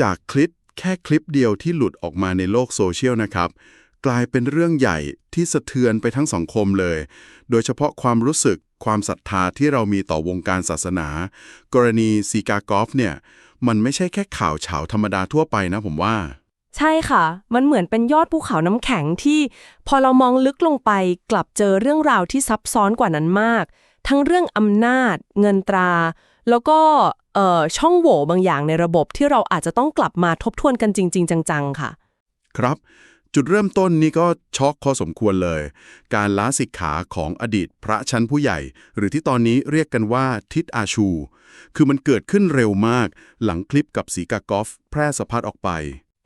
จากคลิปแค่คลิปเดียวที่หลุดออกมาในโลกโซเชียลนะครับ กลายเป็นเรื่องใหญ่ที่สะเทือนไปทั้งสังคมเลย โดยเฉพาะความรู้สึกความศรัทธาที่เรามีต่อวงการศาสนา กรณีซีกากอฟเนี่ย มันไม่ใช่แค่ข่าวเฉาธรรมดาทั่วไปนะผมว่า ใช่ค่ะ มันเหมือนเป็นยอดภูเขาน้ำแข็งที่ พอเรามองลึกลงไปกลับเจอเรื่องราวที่ซับซ้อนกว่านั้นมาก ทั้งเรื่องอำนาจ เงินตรา แล้วก็ ช่องโหว่บางอย่างในระบบที่เราอาจจะต้องกลับมาทบทวนกันจริง ๆ จัง ๆ ค่ะ ครับ จุดเริ่มต้นนี่ก็ช็อกพอสมควรเลย การล้าสิกขาของอดีตพระชั้นผู้ใหญ่ หรือที่ตอนนี้เรียกกันว่าทิศอาชู คือมันเกิดขึ้นเร็วมาก หลังคลิปกับสีกากอฟ แพร่สะพัดออกไป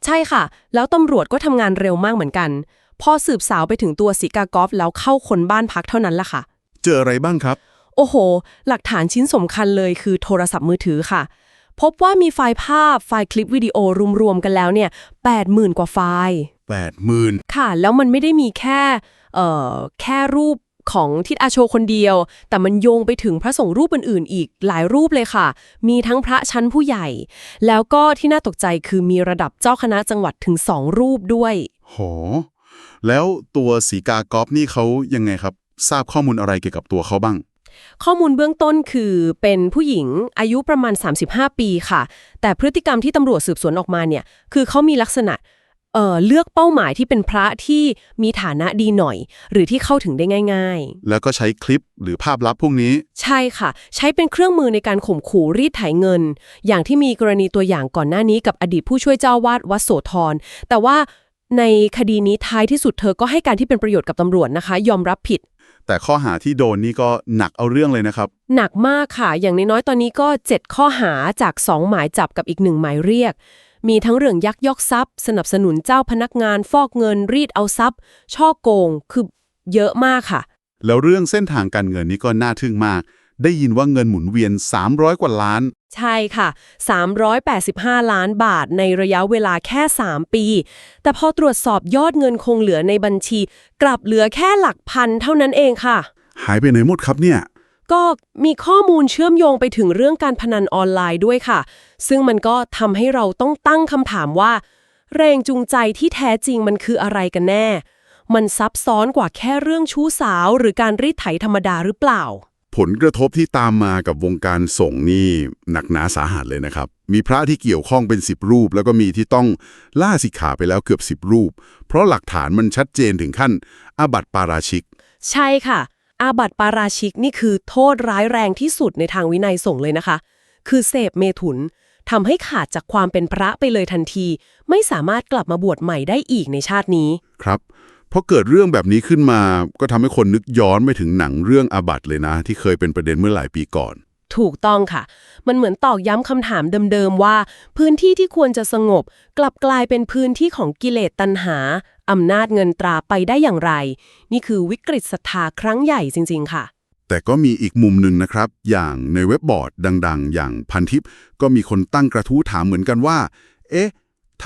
ใช่ค่ะ แล้วตำรวจก็ทำงานเร็วมากเหมือนกัน พอสืบสาวไปถึงตัวสิกากอฟแล้วเข้าคนบ้านพักเท่านั้นละค่ะ เจออะไรบ้างครับ โอ้โห หลักฐานชิ้นสำคัญเลยคือโทรศัพท์มือถือค่ะ พบว่ามีไฟล์ภาพไฟล์คลิปวิดีโอรวมๆกันแล้วเนี่ย80,000 กว่าไฟล์ 80,000 ค่ะ แล้วมันไม่ได้มีแค่เอ่อแค่รูปของทิดอาโชคนเดียว แต่มันโยงไปถึงพระสงฆ์รูปอื่นๆ อีกหลายรูปเลยค่ะ มีทั้งพระชั้นผู้ใหญ่ แล้วก็ที่น่าตกใจคือมีระดับเจ้าคณะจังหวัดถึงสองรูปด้วย โห แล้วตัวสีกากอฟนี่เขายังไงครับ ทราบข้อมูลอะไรเกี่ยวกับตัวเขาบ้าง ข้อมูลเบื้องต้นคือเป็นผู้หญิงอายุประมาณ 35 ปีค่ะ แต่พฤติกรรมที่ตำรวจสืบสวนออกมาเนี่ย คือเขามีลักษณะเอ่อเลือกเป้าหมายที่เป็นพระที่มีฐานะดีหน่อย หรือที่เข้าถึงได้ง่ายแล้วก็ใช้คลิปหรือภาพลับพวกนี้ๆใช่ค่ะ ใช้เป็นเครื่องมือในการข่มขู่รีดไถเงิน อย่างที่มีกรณีตัวอย่างก่อนหน้านี้กับอดีตผู้ช่วยเจ้าวาดวัดโสธรแต่ว่าในคดีนี้ท้ายที่สุดเธอก็ให้การที่เป็นประโยชน์กับตำรวจนะคะ ยอมรับผิด แต่ข้อหาที่โดนนี่ก็หนักเอาเรื่องเลยนะครับ หนักมากค่ะ อย่างน้อยๆตอนนี้ก็ 7 ข้อหาจาก 2 หมายจับกับอีกหนึ่งหมายเรียก มีทั้งเรื่องยักยอกทรัพย์ สนับสนุนเจ้าพนักงานฟอกเงินรีดเอาทรัพย์ ช่อโกงคือเยอะมากค่ะ แล้วเรื่องเส้นทางการเงินนี่ก็น่าทึ่งมาก ได้ยินว่าเงินหมุนเวียน 300 กว่าล้าน ใช่ค่ะ 385 ล้านบาทในระยะเวลาแค่ 3 ปี แต่พอตรวจสอบยอดเงินคงเหลือในบัญชี กลับเหลือแค่หลักพันเท่านั้นเองค่ะ หายไปไหนหมดครับเนี่ย ก็มีข้อมูลเชื่อมโยงไปถึงเรื่องการพนันออนไลน์ด้วยค่ะ ซึ่งมันก็ทำให้เราต้องตั้งคำถามว่า แรงจูงใจที่แท้จริงมันคืออะไรกันแน่ มันซับซ้อนกว่าแค่เรื่องชู้สาว หรือการรีดไถธรรมดาหรือเปล่า ผลกระทบที่ตามมากับวงการส่งนี่หนักหนาสาหัสเลยนะครับ มีพระที่เกี่ยวข้องเป็น 10 รูป แล้วก็มีที่ต้องล่าสิกขาไปแล้วเกือบ 10 รูป เพราะหลักฐานมันชัดเจนถึงขั้นอาบัติปาราชิก ใช่ค่ะ อาบัติปาราชิกนี่คือโทษร้ายแรงที่สุดในทางวินัยสงฆ์เลยนะคะ คือเสพเมถุนทำให้ขาดจากความเป็นพระไปเลยทันที ไม่สามารถกลับมาบวชใหม่ได้อีกในชาตินี้ ครับ พอเกิดเรื่องแบบนี้ขึ้นมาก็ทำให้คนนึกย้อนไปถึงหนังเรื่องอาบัติเลยนะ ที่เคยเป็นประเด็นเมื่อหลายปีก่อน ถูกต้องค่ะ มันเหมือนตอกย้ำคำถามเดิมๆว่า พื้นที่ที่ควรจะสงบ กลับกลายเป็นพื้นที่ของกิเลสตัณหาอำนาจเงินตราไปได้อย่างไร นี่คือวิกฤตศรัทธาครั้งใหญ่จริง ๆ ค่ะ แต่ก็มีอีกมุมหนึ่งนะครับ อย่างในเว็บบอร์ดดัง ๆ อย่างพันทิปก็มีคนตั้งกระทู้ถามเหมือนกันว่า เอ๊ะ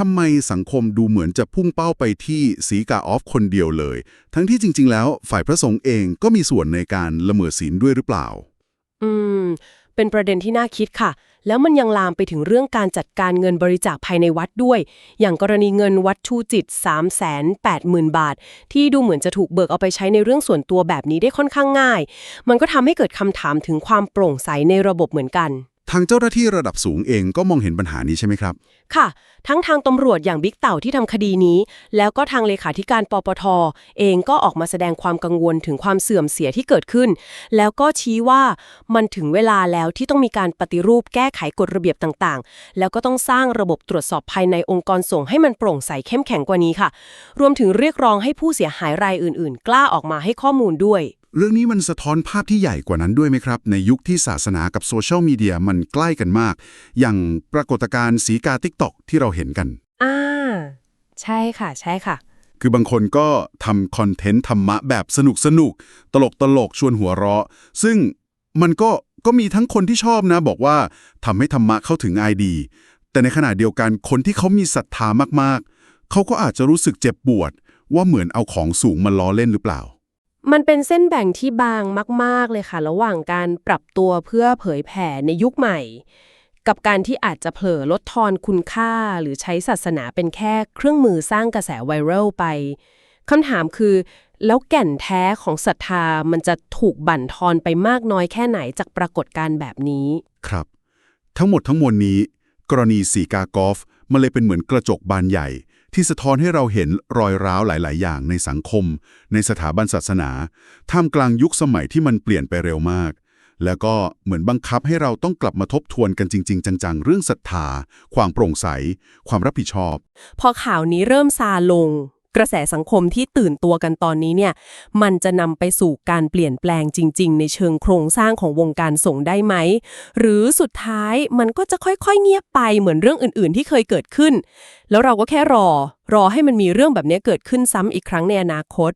ทำไมสังคมดูเหมือนจะพุ่งเป้าไปที่สีกาออฟคนเดียวเลย ทั้งที่จริง ๆ แล้วฝ่ายพระสงฆ์เองก็มีส่วนในการละเมิดศีลด้วยหรือเปล่า อืม เป็นประเด็นที่น่าคิดค่ะ แล้วมันยังลามไปถึงเรื่องการจัดการเงินบริจาคภายในวัดด้วย อย่างกรณีเงินวัดชูจิต 3 8 0 0 0 0 บาท ที่ดูเหมือนจะถูกเบิกเอาไปใช้ในเรื่องส่วนตัวแบบนี้ได้ค่อนข้างง่าย มันก็ทำให้เกิดคำถามถึงความโปร่งใสในระบบเหมือนกัน ทางเจ้าหน้าที่ระดับสูงเองก็มองเห็นปัญหานี้ใช่ไหมครับ ค่ะ ทั้งทางตำรวจอย่างบิ๊กเต่าที่ทำคดีนี้ แล้วก็ทางเลขาธิการปปท เองก็ออกมาแสดงความกังวลถึงความเสื่อมเสียที่เกิดขึ้น แล้วก็ชี้ว่ามันถึงเวลาแล้วที่ต้องมีการปฏิรูปแก้ไขกฎระเบียบต่างๆ แล้วก็ต้องสร้างระบบตรวจสอบภายในองค์กรส่งให้มันโปร่งใสเข้มแข็งกว่านี้ค่ะ รวมถึงเรียกร้องให้ผู้เสียหายรายอื่น ๆ กล้าออกมาให้ข้อมูลด้วย เรื่องนี้มันสะท้อนภาพที่ใหญ่กว่านั้นด้วยไหมครับ ในยุคที่ศาสนากับโซเชียลมีเดียมันใกล้กันมาก อย่างปรากฏการณ์สีกาติ๊กตอกที่เราเห็นกัน อ่า ใช่ค่ะ ใช่ค่ะ คือบางคนก็ทำคอนเทนต์ธรรมะแบบสนุกสนุกตลกตลกชวนหัวเราะ ซึ่งมันก็ก็มีทั้งคนที่ชอบนะ บอกว่าทำให้ธรรมะเข้าถึงง่ายดี แต่ในขณะเดียวกันคนที่เขามีศรัทธามากๆ เขาก็อาจจะรู้สึกเจ็บปวด ว่าเหมือนเอาของสูงมาล้อเล่นหรือเปล่า มันเป็นเส้นแบ่งที่บางมาก ๆ เลยค่ะ ระหว่างการปรับตัวเพื่อเผยแผ่ในยุคใหม่ กับการที่อาจจะเผลอลดทอนคุณค่า หรือใช้ศาสนาเป็นแค่เครื่องมือสร้างกระแสไวรัลไปคำถามคือ แล้วแก่นแท้ของศรัทธามันจะถูกบั่นทอนไปมากน้อยแค่ไหนจากปรากฏการณ์แบบนี้ ครับ ทั้งหมดทั้งมวลนี้ กรณีสีกากอล์ฟมันเลยเป็นเหมือนกระจกบานใหญ่ ที่สะท้อนให้เราเห็นรอยร้าวหลาย ๆ อย่างในสังคม ในสถาบันศาสนา ท่ามกลางยุคสมัยที่มันเปลี่ยนไปเร็วมาก แล้วก็เหมือนบังคับให้เราต้องกลับมาทบทวนกันจริง ๆ จัง ๆ เรื่องศรัทธา ความโปร่งใส ความรับผิดชอบ พอข่าวนี้เริ่มซาลง กระแสสังคมที่ตื่นตัวกันตอนนี้เนี่ย มันจะนำไปสู่การเปลี่ยนแปลงจริง ๆ ในเชิงโครงสร้างของวงการส่งได้ไหม หรือสุดท้ายมันก็จะค่อยๆ เงียบไปเหมือนเรื่องอื่น ๆ ที่เคยเกิดขึ้น แล้วเราก็แค่รอ รอให้มันมีเรื่องแบบนี้เกิดขึ้นซ้ำอีกครั้งในอนาคต